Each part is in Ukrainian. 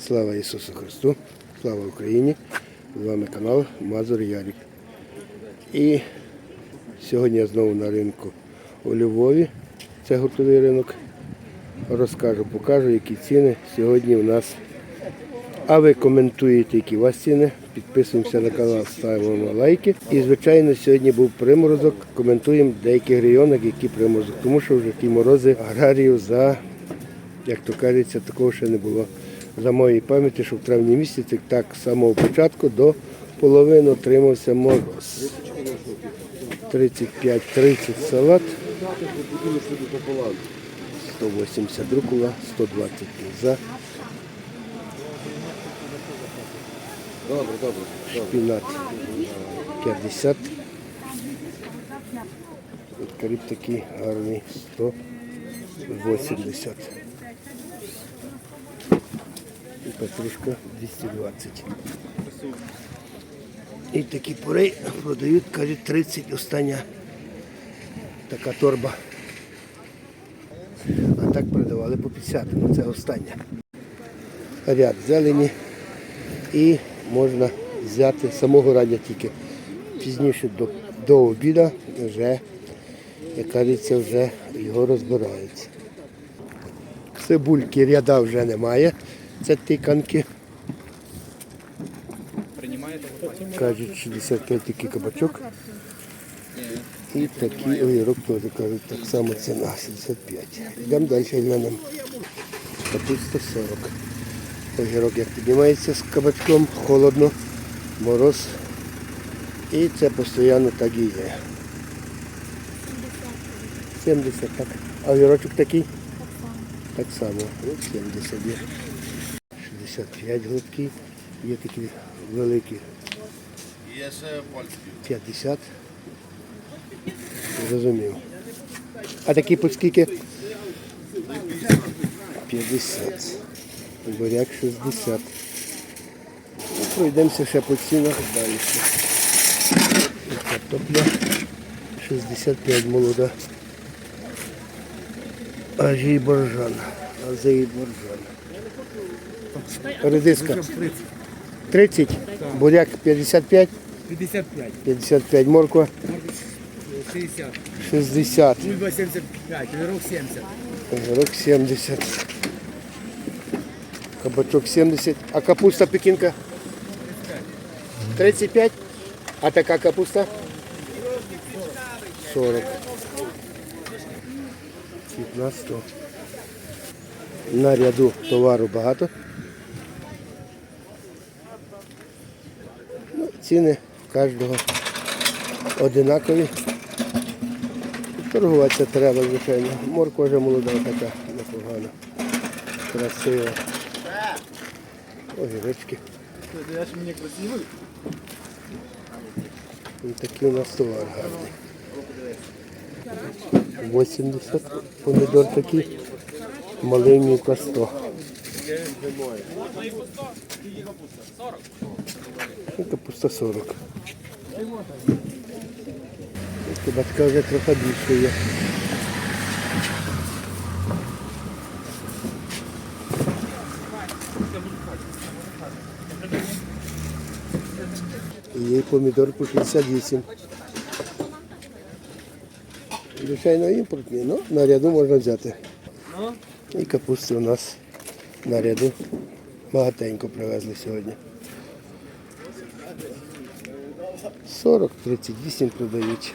Слава Ісусу Христу, слава Україні! З вами канал Мазур Ярік. І сьогодні я знову на ринку у Львові. Це гуртовий ринок. Розкажу, покажу, які ціни сьогодні у нас. А ви коментуєте, які у вас ціни. Підписуємося на канал, ставимо лайки. І, звичайно, сьогодні був приморозок. Коментуємо в деяких районах, які приморозок. Тому що вже ті морози аграріїв за, як то кажеться, такого ще не було. За моєї пам'яті, що в травні місяці так з самого початку до половини отримався мороз. 35-30 салат. 180 рукола, 120 кінза. Добре, добре. Шпінат 50. От Каріб такий гарний 180. Петрушка 220. І такі пори продають, кажуть, 30 остання така торба. А так продавали по 50, ну це остання. Ряд зелені і можна взяти самого рання тільки. Пізніше до, до обіду вже, як кажеться, вже його розбирають. Цибульки ряда вже немає. Це тиканки. Кажуть, 65 такий кабачок. І такий огірок теж кажуть, так само ціна 65. Йдемо далі глянемо. Капуста 40. Огірок як піднімається з кабачком, холодно, мороз. І це постійно так і є. 70, так. А огірочок такий? Так само. Ну, 70 є. 65 голубки. Є такі великі. Є ще польські. 50. Зрозумів. А такі по скільки? 50. Буряк 60. Ну, Пройдемося ще по цінах далі. Картопля 65 молода. Ажій боржан. Азей боржан. Редиска 30. Буряк 55. 55, 55 морква, 60, 60, бульба 75, огірок 70. огірок 70, кабачок 70, а капуста пекінка? 35, а така капуста? 40. 15. На ряду товару багато. Ціни кожного одинакові. Торгуватися треба, звичайно. Морква вже молода така, непогана. Красива. Огірочки. І такий у нас товар гарний. 80 помідор такий. Маленька 100. Капуста 40. Кабачка вже трохи більше є. Є помідор по 58. Звичайно, імпортні, але на ряду можна взяти. І капусти у нас на ряду багатенько привезли сьогодні. 40, 38 продають.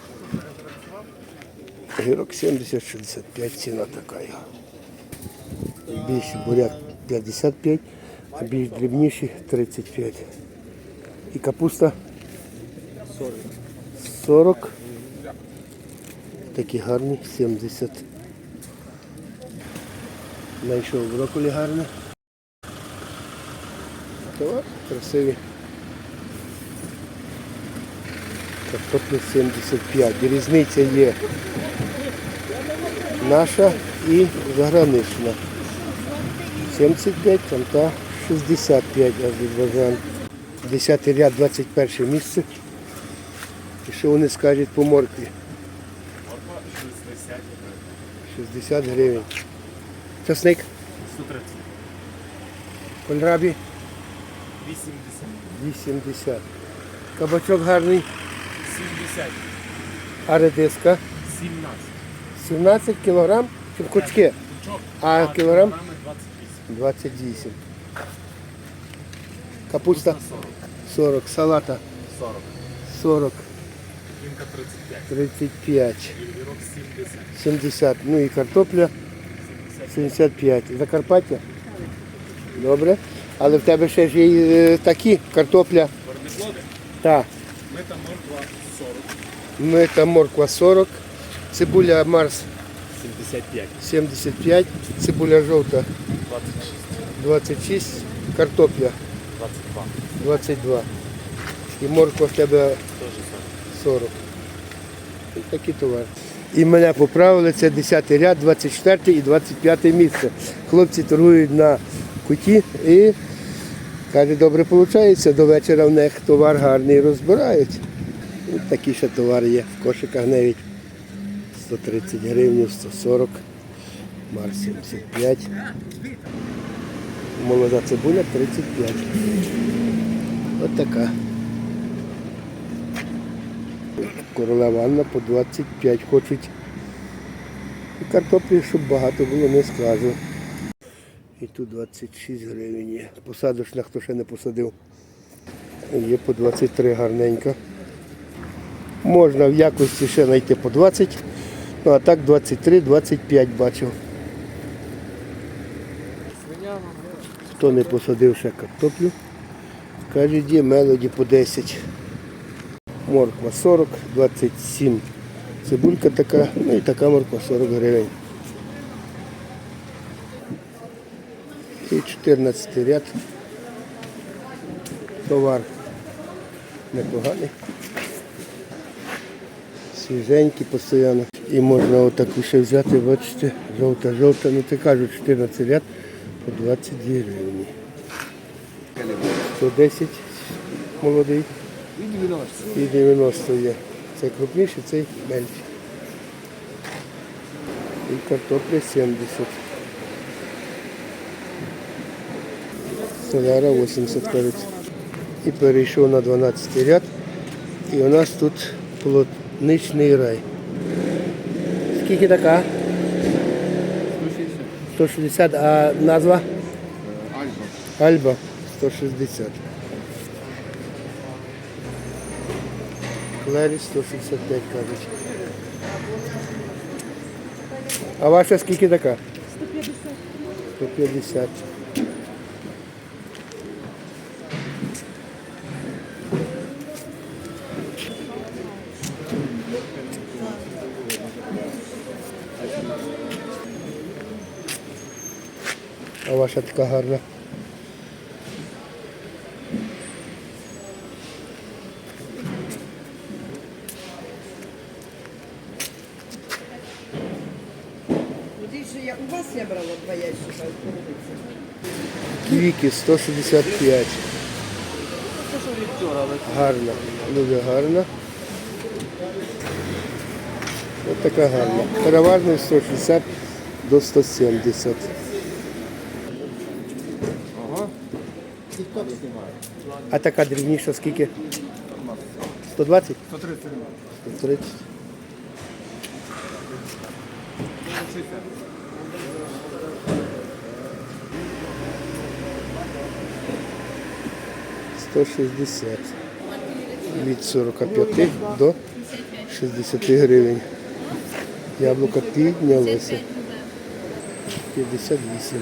Гірок 70-65, ціна така. Більший буряк 55, а більш дрібніші 35. І капуста 40. 40. Такі гарні, 70. Знайшов брокколі гарне. Товар красиві. Картопля 75. Різниця є наша і загранична. 75, там та 65 Азербайджан. 10 ряд, 21 місце. І що вони скажуть по моркві? 60 гривень. Часник? 130. Кольрабі 80. 80. Кабачок гарний. 70. А редиска 17. 17 кілограм чи в кучки? А кілограм 28. 28. Капуста 40. 40. Салата 40. 40. Кінка 35. 35. 70. 70. Ну і картопля 75. Закарпаття? Добре. Але в тебе ще ж є й, е, такі картопля. Корнеплоди. Так. Мета морква 40. Мита морква 40. Цибуля Марс 75. 75. Цибуля жовта 26. 26. Картопля 22. 22. І морква в тебе 40. 40. І такі товари. І мене поправили, це 10 ряд, 24 і 25 місце. Хлопці торгують на куті і каже, добре виходить, до вечора в них товар гарний розбирають. Такі ще товари є. В кошиках навіть 130 гривень, 140, мар 75. Молода цибуля 35. От така. Королева Анна по 25 хочуть. І картоплі, щоб багато було, не скажу. І тут 26 гривень є. Посадочна, хто ще не посадив. Є по 23 гарненька. Можна в якості ще знайти по 20, ну а так 23-25 бачив. Хто не посадив ще картоплю, кажуть, є мелоді по 10. Морква 40, 27. Цибулька така, ну і така морква 40 гривень. І 14 ряд. Товар непоганий. Свіженький постійно. І можна отаку ще взяти, бачите, жовта-жовта, ну ти кажуть, 14 ряд по 22 гривні. 110 молодий. І 90. І 90 є. Цей крупніший, цей менший. І картопля 70. Соляра 80 кажуть. І перейшов на 12 ряд. І у нас тут полотничний рай. Скільки така? 160, а назва? Альба. Альба 160. Клері 165 кажуть. А ваша скільки така? 150. 150. А ваша така гарна. Я у вас я брала два ящика. Квіки 165. Гарна. Дуже гарна. Ось така гарна. Переважно 160 до 170. А така дрібніша скільки? 120? 130 130. 160. Від 45 до 60 гривень. Яблука піднялося. 58.